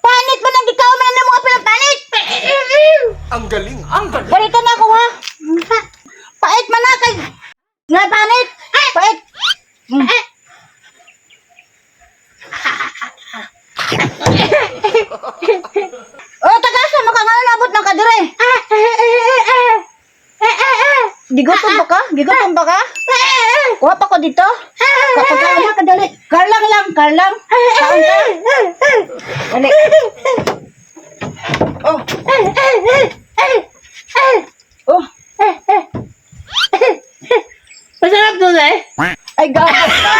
Panit ba nang ikaw man ng mga pinapanit? Ang galing, ang galing. Balikan ako ha. Pait man na kay. Nga panit. Pait. Mm. Oh, tagasa mo ka nga nabot ng kadire. Gigutom ba ka? Gigutom ba ka? Kuha pa ko dito. Kapag ka kadali. Karlang lang, karlang. Kaon ka. Dali. Oh. Oh. Masarap doon eh. Ay, gabot ka.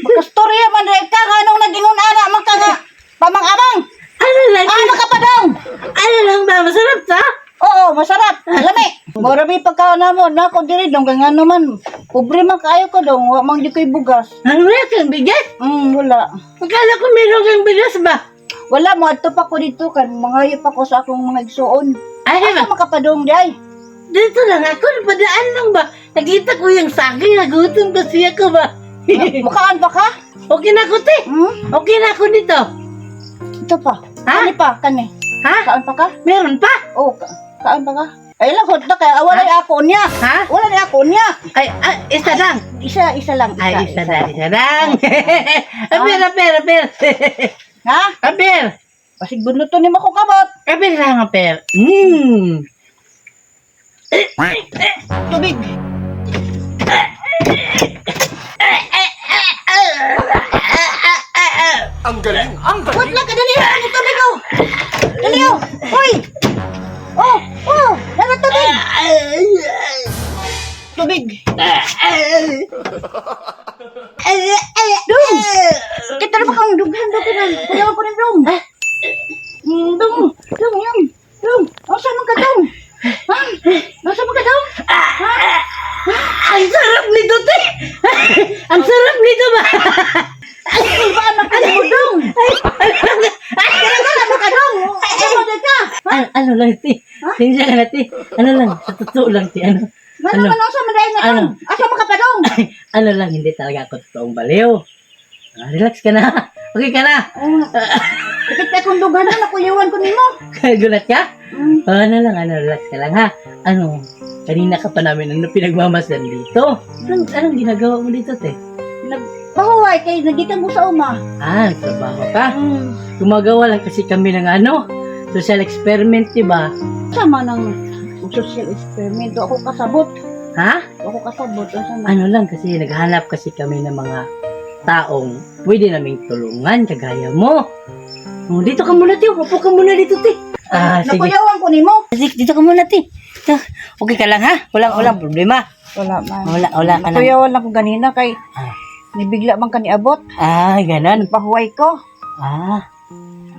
Magkastorya man rin ka. Anong nag-ingon ana? Magka nga. Pamang-amang. Ano lang? Ano ka pa daw? Ano lang ba? Masarap ta? Oo, masarap. Lami. Marami pagkaon na mo. Nako diri dong kay nga naman. Pobre man kaayo ko dong. Wa man di koy bugas. Ano wala kang bigas? Hmm, wala. Akala ko meron kang bigas ba? Wala mo adto pa ko dito kan mangayo pa ko sa akong mga igsuon. Ay, Asa makapadong di ay? dito lang ako. Napadaan lang ba? Nakita ko yung saging. Nagutom kasi ako ba? Mukaan pa ka? okay na ako, te. Hmm? Okay na ako dito. Ito pa. Ha? Kani pa, kani. Ha? Kaan pa ka? Meron pa? Oh, ka kaan pa ka? Ay lang hot na kay wala ni ako niya. Ha? Wala ni ako niya. Ay, ah, isa lang. Isa isa lang. Isa, Ay, isa lang, isa lang. Aber, aber, aber. Ha? Aber. Pasig bunluto ni mo ko kabot. Aber lang, aber. Mmm. Tubig. Ang galing, ang Wait galing. lang ka dali. Ano tubig oh? Dali oh. Hoy. Oh, Tubig. Dong. Kita na ba kang dughan dughan? Kuyawan ko ni Dong. Dong. Dong yan. Dong. Asa man ka Dong? Ha? Asa man ka Dong? Ang sarap nito, te. Ang sarap nito ba? Ay, ba anak ka mo Dong? Kailangan mo ka Dong. Ay, mo ka. ano, ano lang, te. Tingnan ka na, te. Ano lang, sa totoo lang, te. Ano, Ano Ano? man asa man dahil na Ano? Asa man ka pa Dong? ano lang, hindi talaga ako totoong baliw. Ah, relax ka na. Okay ka na. Kapit na kung dughan na nakuyawan ko nimo. Gulat ka? Mm. Ah, ano lang, ano, relax ka lang, ha? Ano, kanina ka pa namin ano, pinagmamasdan dito. Anong, anong ginagawa mo dito, te? Pahuway kay nagikan ko sa uma. Ah, trabaho ka. Mm. Gumagawa lang kasi kami ng ano, social experiment, di ba? Sama ng social experiment. Ako kasabot. Ha? Ako kasabot. Asa na? Ano lang kasi naghanap kasi kami ng mga taong pwede naming tulungan kagaya mo. Oh, dito ka muna, Tiyo. Upo ka muna dito, Ti. Ah, sige. Nakuyawan ko nimo. Sige, dito ka muna, Ti. Ito. Okay ka lang, ha? Walang, walang problema. Wala man. Wala, wala ka lang. Nakuyawan lang ko ganina kay Ah. nibigla man ka ni abot. Ah, ganun. Pahuway ko. Ah.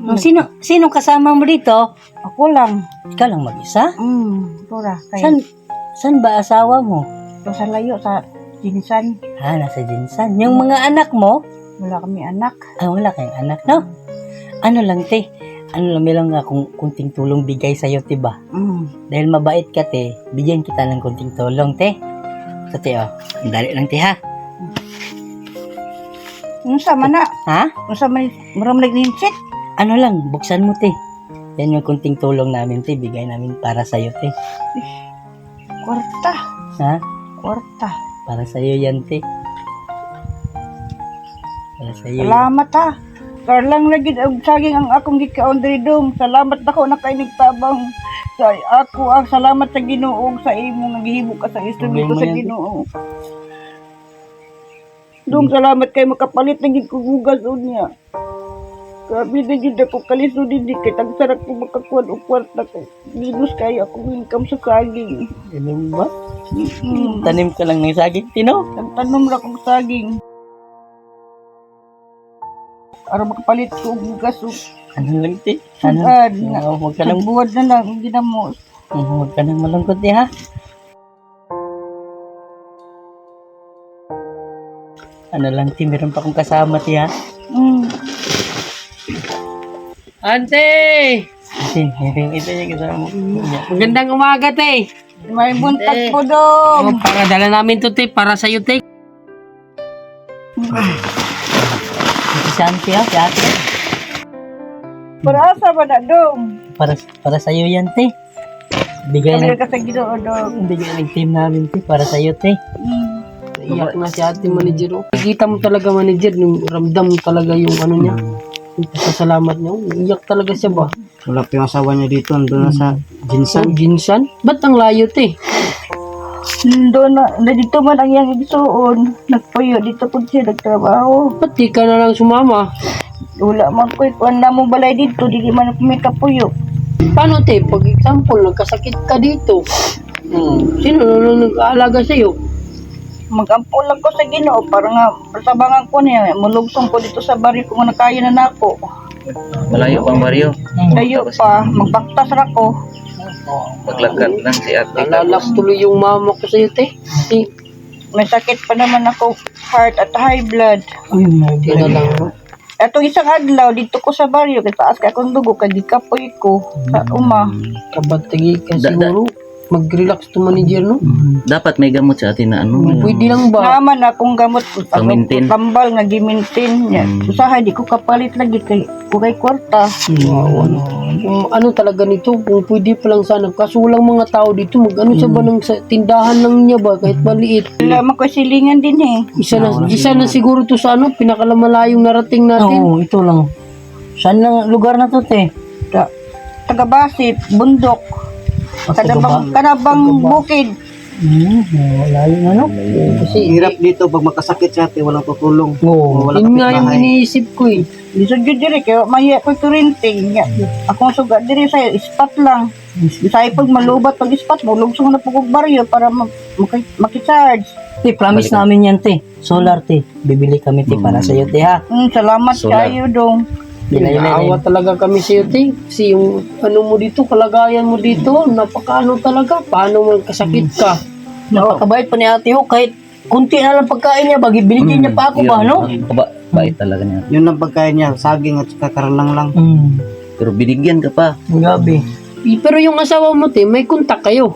Oh, sino, sino kasama mo dito? Ako lang. Ikaw lang mag-isa? Mm, pura. Kay San, san ba asawa mo? to sa layo sa jinsan. Ah, nasa Jinsan. Yung mga anak mo, Wala kami anak. ah, wala kayong anak, no? Ano lang, te? Ano lang, may lang nga kung kunting tulong bigay sa'yo, tiba? Mm. Dahil mabait ka, te, bigyan kita ng kunting tulong, te. So, te, oh, dali lang, te, ha? Unsa man na? Ha? Unsa man maram nagninsit? Ano lang, buksan mo, te. Yan yung kunting tulong namin, te. Bigay namin para sa'yo, te. Kwarta. Ha? Kwarta. Para sa'yo yan, te. Para sa'yo. Salamat ha. Karlang lagi og saging ang akong gikaon dong. Salamat ako na kay nagtabang sa ako ang salamat sa Ginoo sa imo naghihimo ka sa instrumento sa. Ginoo. Dong salamat kay makapalit ng gid ko gugas unya. Grabe na ako kalisod din kay tagsarat ko makakuan og kwarta kay minus kayo ako income sa saging. Ganun ba? Hmm. Tanim ka lang ng saging, tino? Tagtanom ra kong saging. Para makapalit ko og gugas ug Ano lang, te? Ano? Sugad nga. Oo, huwag ka nang, Nagbuwad na lang, hindi na mo. huwag ka nang malungkot, te, ha? Ano lang, te, meron pa akong kasama, te, ha? Mm. Ante! Ito yung kasama. Magandang umaga, te. May buntag po Oh, dong. para dala namin to, te. Para sa'yo, te. Si Santi, ha? Si ate. Para asa ba na dong? Para, para sa'yo yan, te. Bigay ng, ka sa ginoo dong. bigay ng team namin, te. Para sa'yo, te. Mm. Iyak na si ate manager. Oh. Nakikita mo talaga manager, yung ramdam talaga yung ano niya. Yung pasasalamat niya. Oh, Iyak talaga siya ba? Wala pa yung asawa niya dito, doon na sa Sa Jinsan. ginsan? Ba't ang layo, te? Doon na, na dito man ang iyang igsuon. Nagpuyo dito po siya nagtrabaho. Ba't di ka na lang sumama? Wala man ko kuan na mo balay dito, di man ako may kapuyo. Paano, te? Pag example, nagkasakit ka dito. Hmm. Sino na nag-aalaga sa'yo? Magampol lang ko sa Ginoo para nga tabangan ko niya. Mulugsong ko dito sa bari kung nakaya na nako. Malayo pang baryo. Dayo pa, magbaktas ra ko. Maglakad lang si ate. Nalalak tuloy yung mama ko sa'yo, te. Te, May sakit pa naman ako, heart at high blood. Te na lang. Atong isang adlaw dito ko sa baryo kay taas ka akong dugo kay gikapoy ko sa uma. Kabatagi ka siguro. Mag-relax to manager, no? Dapat may gamot sa atin na ano. Pwede lang ba? Naman akong gamot ko Pamintin. tambal nga gimintin niya. Mm. Usahay di ko kapalit lagi kay ko kay kwarta. Kung ano talaga nito, kung pwede pa lang sana. Kaso walang mga tao dito, mag ano sa ba ng sa tindahan lang niya ba, kahit maliit. Wala man ko silingan din eh. Isa na, isa na siguro to sa ano, pinakalamayong narating natin. Oo, ito lang. Saan lang lugar na to, te? Ta Tagabasit, bundok, kadabang kadabang bukid. Hmm, layo na, no? Kasi, Hirap dito pag makasakit siya ate, walang tutulong. Oo. Wala yun nga yung iniisip ko eh. Lisod jud diri kay maya ko kurinting. Akong suga diri sa ispat lang. Bisay pag malubat pag ispat mo, lugsong na pugog baryo para ma- maki- makicharge. Te, promise namin yan, te. Solar, te. Bibili kami, te, para sa'yo, te, ha? Mm, salamat Solar. kayo dong. Naawa na. talaga kami sa iyo, te. Kasi yung ano mo dito, kalagayan mo dito, napakaano talaga. Paano magkasakit ka? Napakabait pa ni ate, ho. Kahit kunti na lang pagkain niya, bagi binigyan niya pa ako ba, no? Ba, bait talaga niya. Yun ang pagkain niya, saging at saka karalang lang. Hmm, Pero binigyan ka pa. gabi. Eh, Pero yung asawa mo, te, may kontak kayo.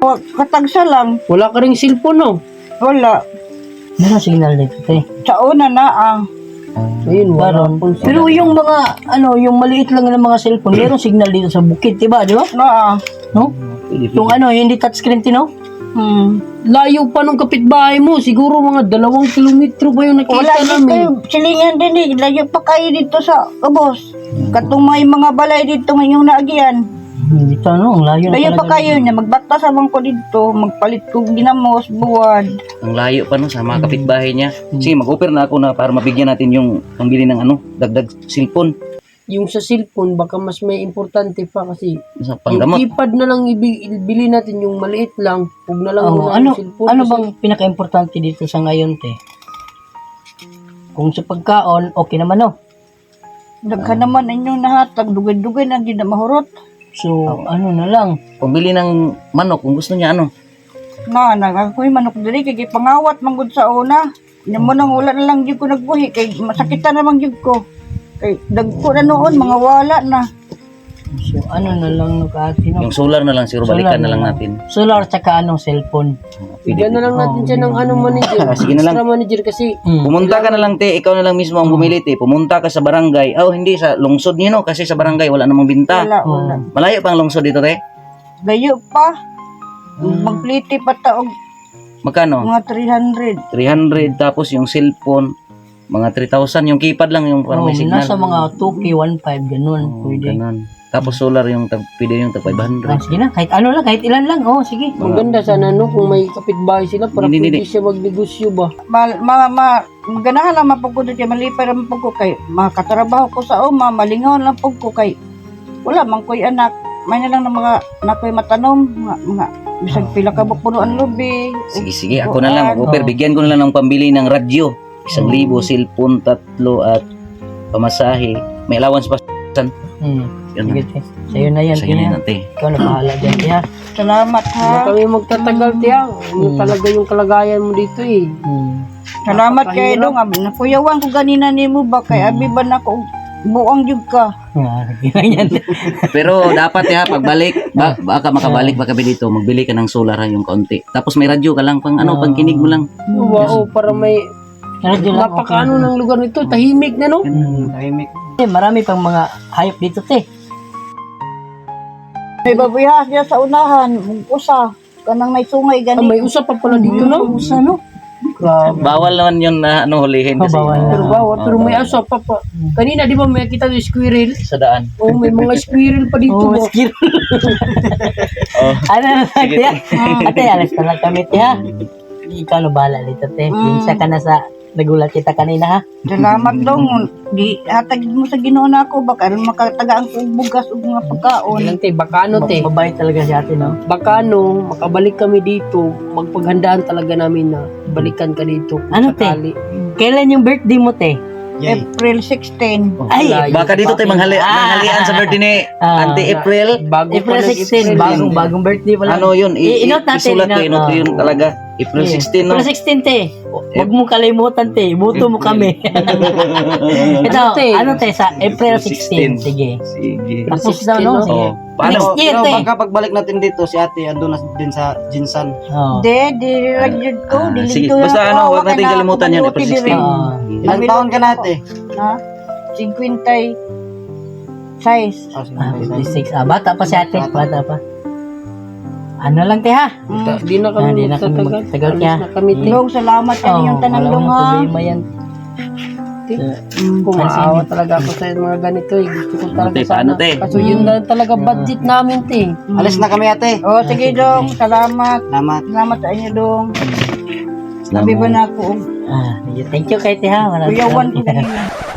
Wa- Katagsa lang, Wala ka ring cellphone, no? wala. Meron signal dito, te. Sa una na ang Ayun, wala Meron. Pero yung mga, ano, yung maliit lang ng mga cellphone, meron signal dito sa bukid, diba? Di ba? na ang. No? Yung ano, yung hindi touchscreen, tino? Hmm. Layo pa nung kapitbahay mo. Siguro mga dalawang kilometro ba yung Wala nakita din namin? kayo, silingan din eh. Layo pa kayo dito sa kabos. Katong may mga balay dito ngayong naagian. Dito, ano, ang layo na Layo pa kayo niya, magbaktas abang ko dito, magpalit ko ginamos, buwad. Ang layo pa no sa mga kapitbahay niya. Sige, mag-offer na ako na para mabigyan natin yung pambili ng ano, dagdag cellphone. Yung sa cellphone, baka mas may importante pa kasi Sa yung panggamot. keypad na lang ibi- ibili natin yung maliit lang. Huwag na lang Oh, muna ano, yung cellphone. ano kasi bang pinaka-importante dito sa ngayon, te? Kung sa pagkaon, okay naman, no? Daghan naman inyong nahatag, dugay-dugay na gina mahurot. So, ano na lang. Pambili ng manok kung gusto niya ano. Na, nagakoy manok diri kay pangawat man gud sa una. Nya mo nang wala na lang gyud ko nagbuhi kay masakitan naman gyud ko. Kay dagko na noon mga wala na. So, ano na lang, no, kaati, no? Yung solar na lang siguro Solar balikan na na lang lang. natin. Solar, tsaka anong cellphone. Bigyan na lang natin siya ng ano manager. Sige na lang. Extra manager kasi Hmm. Pumunta ka na lang te, ikaw na lang mismo ang bumili te. Pumunta ka sa barangay. Oh, hindi sa lungsod niyo no kasi sa barangay wala namang binta. Wala, wala. Malayo pang lungsod dito te. Gayo pa. Magpliti pa ta og Magkano? mga 300. 300 tapos yung cellphone mga 3,000 yung keypad lang yung parang Oh, may signal. nasa mga 2K, 1.5, ganun. Oh, pwede. ganun. Tapos solar yung tag, pwede yung tag Ah, 500. sige na, kahit ano lang, kahit ilan lang. Oh, sige. ang ganda sana no kung may kapitbahay sila para Hindi, pwede hindi. siya magnegosyo ba. Ma, ma, ma, maganahan lang mapagod kay malipay pag ko kay makatrabaho ko sa uma, malingaw lang pag ko kay wala man koy anak. May na lang ng mga nakoy matanom, mga, mga bisag pila ka puno ang lubi. Sige, sige. Ako na lang. Mag-offer. Bigyan ko na lang ng pambili ng radyo. Isang libo, cellphone, tatlo, at pamasahe. May allowance pa. Hmm. Yun Sige, na. te. Sa'yo na yan, Sa'yo na Tina. yun, ate. Ikaw na bahala dyan, Tina. Salamat ha. Huwag kami magtatagal tiya. Ano Mm. talaga yung kalagayan mo dito eh. Hmm. Salamat kay Dong. Abi, Nakuyawan ko ganina nimo ba kay abi ba na ko buang jud ka. Ah, ganyan. Pero dapat ya pagbalik, ba, baka makabalik ba kami dito, magbili ka ng solar ha, yung kaunti. Tapos may radyo ka lang pang ano, pang kinig mo lang. Wow, para may Radyo lang, napakaano ng lugar nito, tahimik na no? Hmm. Tahimik. Eh, Marami pang mga hayop dito, te. May babuyas diya sa unahan, usa kanang may sungay Ah, gani. may usap pa pala dito no? Usa, no? Grabe. Bawal naman yun na ano, hulihin kasi. Oh, bawal. Pero wow, pero may usap pa pa. Kanina di ba may kita yung squirrel? Sa daan. Oh, may mga squirrel pa dito. Oh, ba? skill. Oh. ano na lang, te? Ate, alas na lang kami, te, ha? Ikaw na bahala dito, te. Mm. Minsan ka na sa nagulat kita kanina, ha? Salamat dong. Di hatag mo sa Ginoo na ako baka makatagaan ko og bugas ug mga pagkaon. Yan, te, baka ano te, Mabait talaga si ate, no? baka ano, makabalik kami dito, magpaghandaan talaga namin na balikan ka dito. kung Ano, te? sakali. Kailan yung birthday mo, te? Yay. April 16. Ay, Malayo Baka dito tayo manghali, Ah. manghalian sa birthday ni Ah. Auntie April. Bago April pa 16, bagong, bagong birthday pa lang. Ano yun? I- i- natin, isulat ko, inot ko yun Ah. talaga. April Yeah. 16, no? April 16, te. Huwag mo kalimutan, te. Ibuto mo kami. Ito, Ano, te? ano, te, sa April 16. Sige. Sige. Tapos daw, no? Sige. Oh. Paano? Next year, te. baka pagbalik natin dito, si ate andun na din sa Jinsan. Oh. De, di ragyod ko, Ah, sige. Basta ano, huwag natin na kalimutan yan, April diri. 16. Ah. Ilang taon ka na ate? Ha? 50 size. Oh, sige, Ah, sige. 56. Ah, bata pa si ate. Bata pa. Ano lang, te, ha? Ta- Di na Ah, kami di na kami magtatagal. magtagal Alis kaya. na kami, te. Dong, salamat Oh, kayo yung tanang wala dong ha. problema yan. Kumaawa talaga ako sa mga ganito eh. Gusto ko talaga Te, sana. paano, te? Kaso yun na talaga budget namin, te. Alis na kami ate. Oh, sige dong, salamat. Salamat. Salamat sa inyo dong. Salamat. Sabi ba na ako, Ah, thank you kay te, ha? Maraming kuyawan ko salamat.